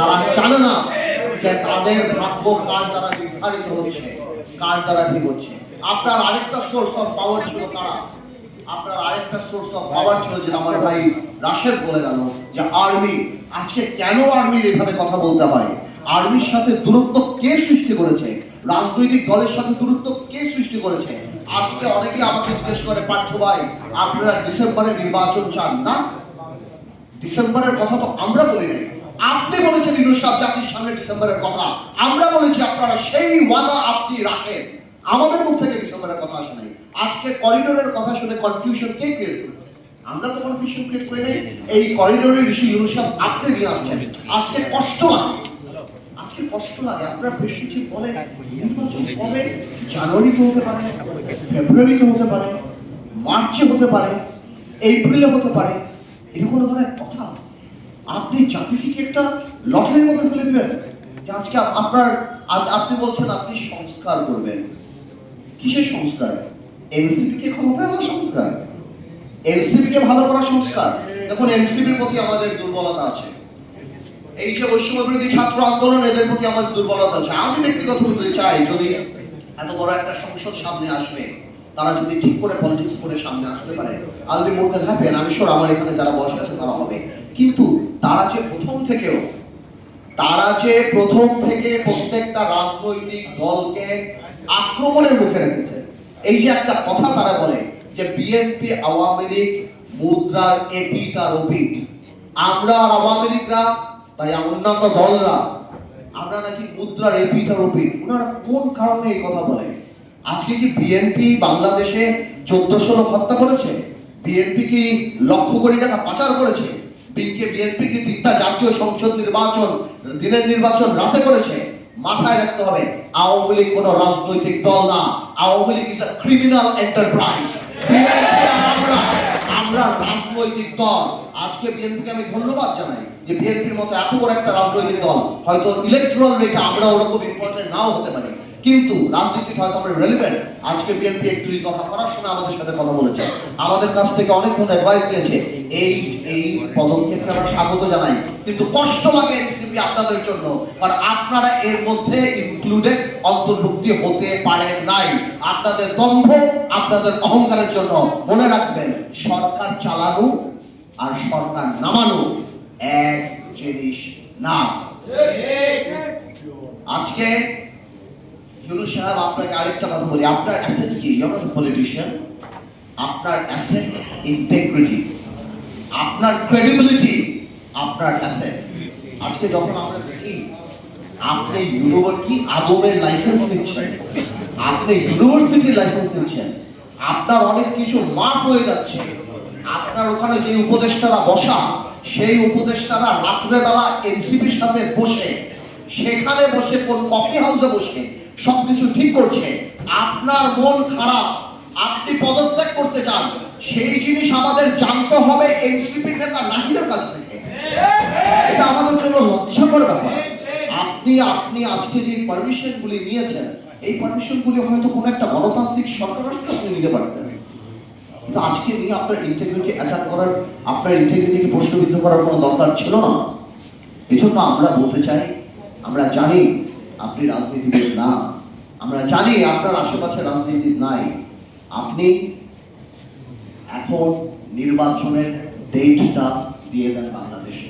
তারা জানে না যে তাদের ভাগ্য কার দ্বারা নির্ধারিত হচ্ছে, কার দ্বারা ঠিক হচ্ছে। আপনার আরেকটা সোর্স অফ পাওয়ার ছিল কারা? আপনার আরেকটা সোর্স অফ পাওয়ার ছিল যে আমার ভাই রাশেদ বলে গেল, যে আর্মি আজকে কেন আর্মির এভাবে কথা বলতে হয়? আর্মির সাথে দূরত্ব কে সৃষ্টি করেছে? রাজনৈতিক দলের সাথে দূরত্ব কে সৃষ্টি করেছে? আজকে অনেকে আমাকে জিজ্ঞেস করে, পার্থ ভাই, আপনারা ডিসেম্বরে নির্বাচন চান না? ডিসেম্বরের কথা তো আমরা বলি নাই। আপনি বলেছেন ইউনুস জাতির সামনে ডিসেম্বরের কথা। আমরা বলেছি, আপনারা সেই ওয়াদা আপনি রাখেন। আমাদের মুখ থেকে ডিসেম্বরের কথা আসে নাই। আজকে করিডোরের কথা শুনে কনফিউশন কে ক্রিয়েট করেছে? আমরা তো কনফিউশন ক্রিয়েট করি নাই। এই করিডোরের ঋষি ইউনুস আপনি নিয়ে আসছেন। আজকে কষ্ট লাগে। আজকে কষ্ট লাগে। আপনারা কিছু বলেন। নির্বাচন কবে? জানুয়ারিতে হতে পারে, ফেব্রুয়ারিতে হতে পারে, মার্চে হতে পারে, এপ্রিলে হতে পারে। এটা কোনো ধরনের কথা। আপনি জাতিকে একটা লটারির মধ্যে ফেলে দিবেন? আজকে আপনার, আজ আপনি বলছেন আপনি সংস্কার করবেন। কিসের সংস্কার? এনসিপি কে ক্ষমতায় আনার সংস্কার? এনসিপি কে ভালো করার সংস্কার? দেখুন, এনসিপির প্রতি আমাদের দুর্বলতা আছে। এই যে বৈষম্য বিরোধী ছাত্র আন্দোলন, এদের প্রতি আমাদের দুর্বলতা আছে। আমি ব্যক্তিগতভাবে চাই, যদি এত বড় একটা সংসদ সামনে আসবে, তারা যদি ঠিক করে পলিটিক্স করে সামনে আসতে পারে I'll be more than happy আমি শিওর আমার এখানে যারা বসে আছে তারা হবে। কিন্তু তারা যে প্রথম থেকেও তারা যে প্রথম থেকে প্রত্যেকটা রাজনৈতিক দলকে আক্রমণের মুখে রেখেছে, এই যে একটা কথা তারা বলে যে বিএনপি আওয়ামী লীগ মুদ্রার এপিট আর ওপিট আমরা আর আওয়ামী লীগরা মানে অন্যান্য দলরা, আমরা নাকি মুদ্রার এপিট আর ওপিট ওনারা কোন কারণে এই কথা বলে? আজকে কি বিএনপি বাংলাদেশে চোদ্দশো লোক হত্যা করেছে? বিএনপি কি লক্ষ কোটি টাকা পাচার করেছে? বিকে বিএনপি কি তিনটা জাতীয় সংসদ নির্বাচন, দিনের নির্বাচন রাতে করেছে, মাথায় রাখতে হবে, আওয়ামী লীগ কোনো রাজনৈতিক দল না। Awami league is a criminal enterprise আমরা রাজনৈতিক দল। আজকে বিএনপিকে আমি ধন্যবাদ জানাই যে বিএনপির মতো এত বড় একটা রাজনৈতিক দল, হয়তো ইলেকট্রাল রেটে আমরা ওরকম ইম্পর্টেন্ট নাও হতে পারি। কিন্তু রাজনীতি হয়তো আমরা রেলিভেন্ট আজকে বিএনপি একত্রিশ দফা করার সময় আমাদের সাথে কথা বলেছে। আমাদের কাছ থেকে অনেক ধরনের অ্যাডভাইস দিয়েছে এই এই পদক্ষেপকে আমরা স্বাগত জানাই। কিন্তু কষ্ট লাগে এনসিপি আপনাদের জন্য, কারণ আপনারা এর মধ্যে ইনক্লুডেড অন্তর্ভুক্তি হতে পারেন নাই। আপনাদের দম্ভ আপনাদের অহংকারের জন্য মনে রাখবেন, সরকার চালানো আর সরকার নামানো এক জিনিস না। আজকে ইউনুস সাহেব আপনাকে আরেকটা কথা বলি। আপনার অ্যাসেট কি? ইউ নট পলিটিশিয়ান আপনার অ্যাসেট ইন্টেগ্রিটি আপনার ক্রেডিবিলিটি আপনার অ্যাসেট আজকে যখন আমরা দেখি, আপনি ইউনিভার্সিটি আদমের লাইসেন্স নিচ্ছেন, আপনি ইউনিভার্সিটির লাইসেন্স নিচ্ছেন, আপনার অনেক কিছু মাফ হয়ে যাচ্ছে। আপনার ওখানে যে উপদেষ্টারা বসা, সেই উপদেষ্টারা রাত্রেবেলা এনসিপির সাথে বসে, সেখানে বসে কোন কফি হাউসে বসে সবকিছু ঠিক করছে। আপনার মন খারাপ। আপনি পদত্যাগ করতে চান, সেই জিনিস আমাদের জানতে হবে এনসিপির নেতা নাহিদের কাছ থেকে। এটা আমাদের জন্য লজ্জাকর ব্যাপার। আপনি আপনি আজকে যে পারমিশন গুলি নিয়েছেন, এই পারমিশন গুলি হয়তো কোনো একটা গণতান্ত্রিক সরকার আপনি নিতে পারতেন। কিন্তু আজকে নিয়ে আপনার ইন্টিগ্রিটি অ্যাটাক করার, আপনার ইন্টিগ্রিটিকে প্রশ্নবিদ্ধ করার কোনো দরকার ছিল না। এই জন্য আমরা বলতে চাই, আমরা জানি আপনি রাজনীতিবিদ না। আমরা জানি আপনার আশেপাশে রাজনীতি নাই। আপনি এখন নির্বাচনের ডেটটা দিয়ে দেন বাংলাদেশে।